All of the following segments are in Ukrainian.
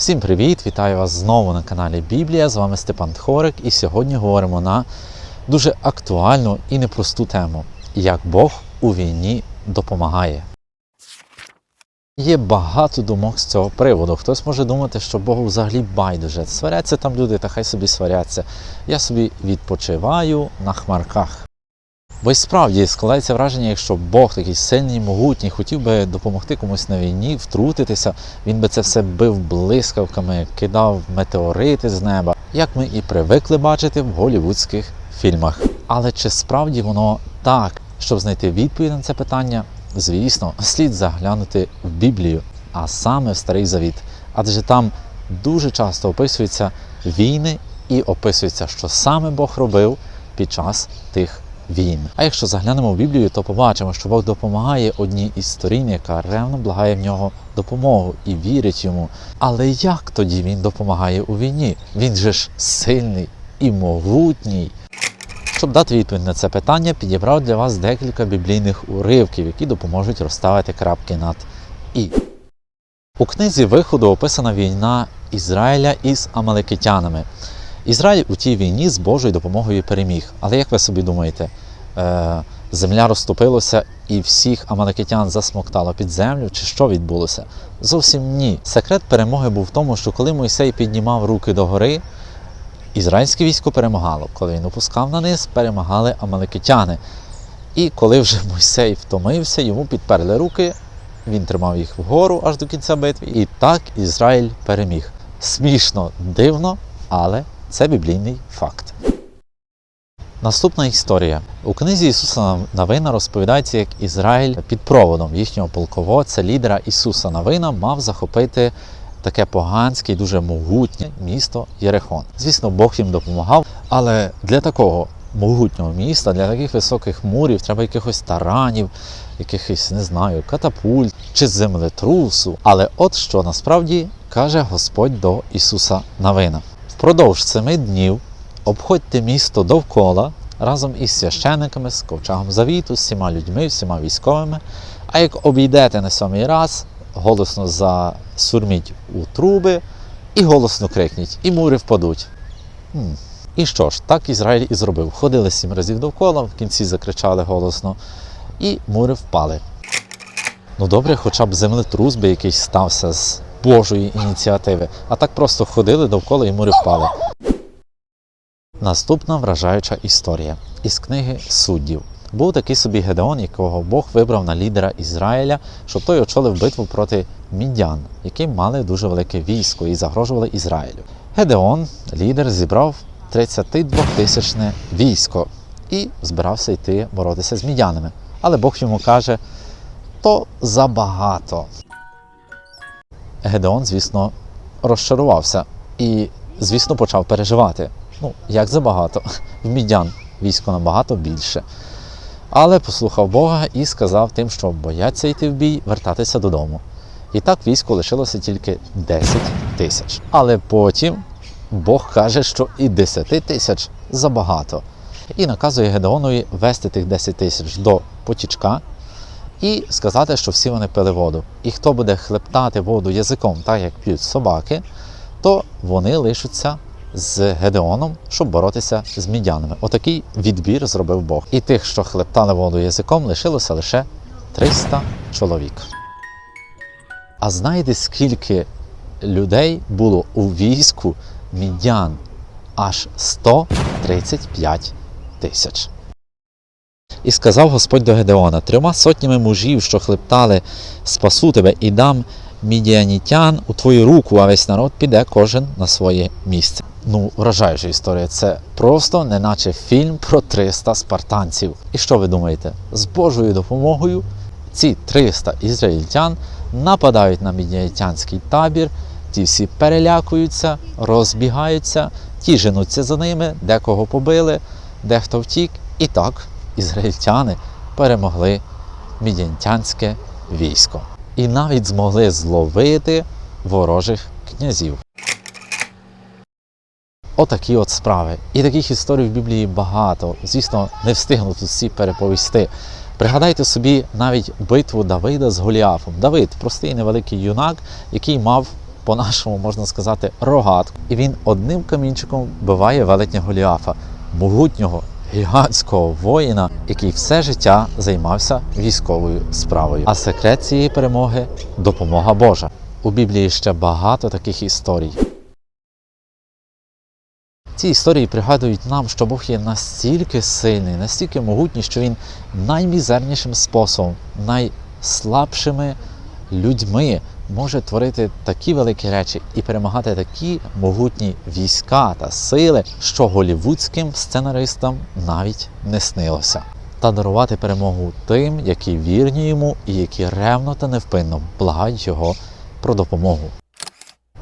Всім привіт! Вітаю вас знову на каналі Біблія. З вами Степан Тхорик, і сьогодні говоримо на дуже актуальну і непросту тему: як Бог у війні допомагає. Є багато думок з цього приводу. Хтось може думати, що Богу взагалі байдуже. Сваряться там люди, та хай собі сваряться. Я собі відпочиваю на хмарках. Бо й справді складається враження, якщо Бог такий сильний, могутній, хотів би допомогти комусь на війні, втрутитися, він би це все бив блискавками, кидав метеорити з неба, як ми і привикли бачити в голівудських фільмах. Але чи справді воно так? Щоб знайти відповідь на це питання, звісно, слід заглянути в Біблію, а саме в Старий Завіт. Адже там дуже часто описуються війни і описується, що саме Бог робив під час тих війн. А якщо заглянемо в Біблію, то побачимо, що Бог допомагає одній із сторін, яка ревно благає в нього допомогу і вірить йому. Але як тоді він допомагає у війні? Він же ж сильний і могутній. Щоб дати відповідь на це питання, підібрав для вас декілька біблійних уривків, які допоможуть розставити крапки над і. У книзі виходу описана війна Ізраїля із амалекитянами. Ізраїль у тій війні з Божою допомогою переміг. Але як ви собі думаєте, е, земля розтопилася і всіх амалекитян засмоктало під землю, чи що відбулося? Зовсім ні. Секрет перемоги був в тому, що коли Мойсей піднімав руки догори, ізраїльське військо перемагало. Коли він опускав на низ, перемагали амалекитяни. І коли вже Мойсей втомився, йому підперли руки, він тримав їх вгору аж до кінця битви. І так Ізраїль переміг. Смішно, дивно, але це біблійний факт. Наступна історія. У книзі Ісуса Навина розповідається, як Ізраїль під проводом їхнього полководця, лідера Ісуса Навина, мав захопити таке поганське і дуже могутнє місто Єрехон. Звісно, Бог їм допомагав, але для такого могутнього міста, для таких високих мурів треба якихось таранів, якихось, не знаю, катапульт чи землетрусу. Але от що насправді каже Господь до Ісуса Навина. Впродовж семи днів обходьте місто довкола разом із священиками, з ковчегом завіту, з всіма людьми, всіма військовими. А як обійдете на сьомий раз, голосно засурміть у труби і голосно крикніть, і мури впадуть. Хм. І що ж, так Ізраїль і зробив. Ходили сім разів довкола, в кінці закричали голосно, і мури впали. Ну добре, хоча б землетрус би якийсь стався з Божої ініціативи, а так просто ходили довкола і мури. Наступна вражаюча історія із книги суддів. Був такий собі Гедеон, якого Бог вибрав на лідера Ізраїля, щоб той очолив битву проти мідян, які мали дуже велике військо і загрожували Ізраїлю. Гедеон, лідер, зібрав 32 тисячне військо і збирався йти боротися з мідянами. Але Бог йому каже: то забагато. Гедеон, звісно, розчарувався і, звісно, почав переживати. Ну, як забагато. В мідян військо набагато більше. Але послухав Бога і сказав тим, що бояться йти в бій, вертатися додому. І так військо лишилося тільки 10 тисяч. Але потім Бог каже, що і 10 тисяч забагато. І наказує Гедеонові вести тих 10 тисяч до потічка і сказати, що всі вони пили воду. І хто буде хлептати воду язиком, так як п'ють собаки, то вони лишаться з Гедеоном, щоб боротися з мідянами. Отакий відбір зробив Бог. І тих, що хлептали воду язиком, лишилося лише 300 чоловік. А знаєте, скільки людей було у війську мідян? Аж 135 тисяч. І сказав Господь до Гедеона: трьома сотнями мужів, що хлептали, спасу тебе і дам мідіанітян у твою руку, а весь народ піде кожен на своє місце. Ну, вражаюча історія. Це просто неначе фільм про 300 спартанців. І що ви думаєте? З Божою допомогою ці 300 ізраїльтян нападають на мідіанітянський табір, ті всі перелякуються, розбігаються, ті женуться за ними, декого побили, дехто втік. І так ізраїльтяни перемогли мідіантянське військо. І навіть змогли зловити ворожих князів. Отакі от справи. І таких історій в Біблії багато. Звісно, не встигну тут всі переповісти. Пригадайте собі навіть битву Давида з Голіафом. Давид простий невеликий юнак, який мав по-нашому можна сказати, рогатку. І він одним камінчиком вбиває велетня Голіафа, могутнього гігантського воїна, який все життя займався військовою справою. А секрет цієї перемоги допомога Божа. У Біблії ще багато таких історій. Ці історії пригадують нам, що Бог є настільки сильний, настільки могутній, що він наймізернішим способом, найслабшими людьми може творити такі великі речі і перемагати такі могутні війська та сили, що голівудським сценаристам навіть не снилося. Та дарувати перемогу тим, які вірні йому і які ревно та невпинно благають його про допомогу.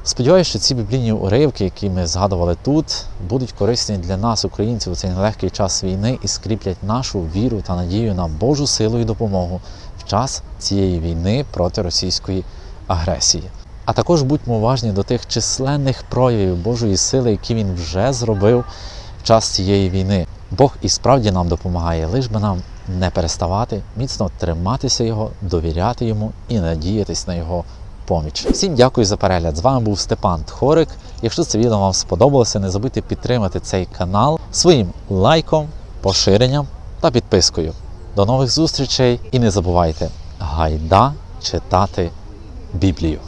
Сподіваюся, що ці біблійні уривки, які ми згадували тут, будуть корисні для нас, українців, у цей нелегкий час війни і скріплять нашу віру та надію на Божу силу і допомогу в час цієї війни проти російської агресії. А також будьмо уважні до тих численних проявів Божої сили, які він вже зробив в час цієї війни. Бог і справді нам допомагає, лиш би нам не переставати, міцно триматися його, довіряти йому і надіятись на його поміч. Всім дякую за перегляд. З вами був Степан Тхорик. Якщо це відео вам сподобалося, не забудьте підтримати цей канал своїм лайком, поширенням та підпискою. До нових зустрічей і не забувайте гайда читати Біблію.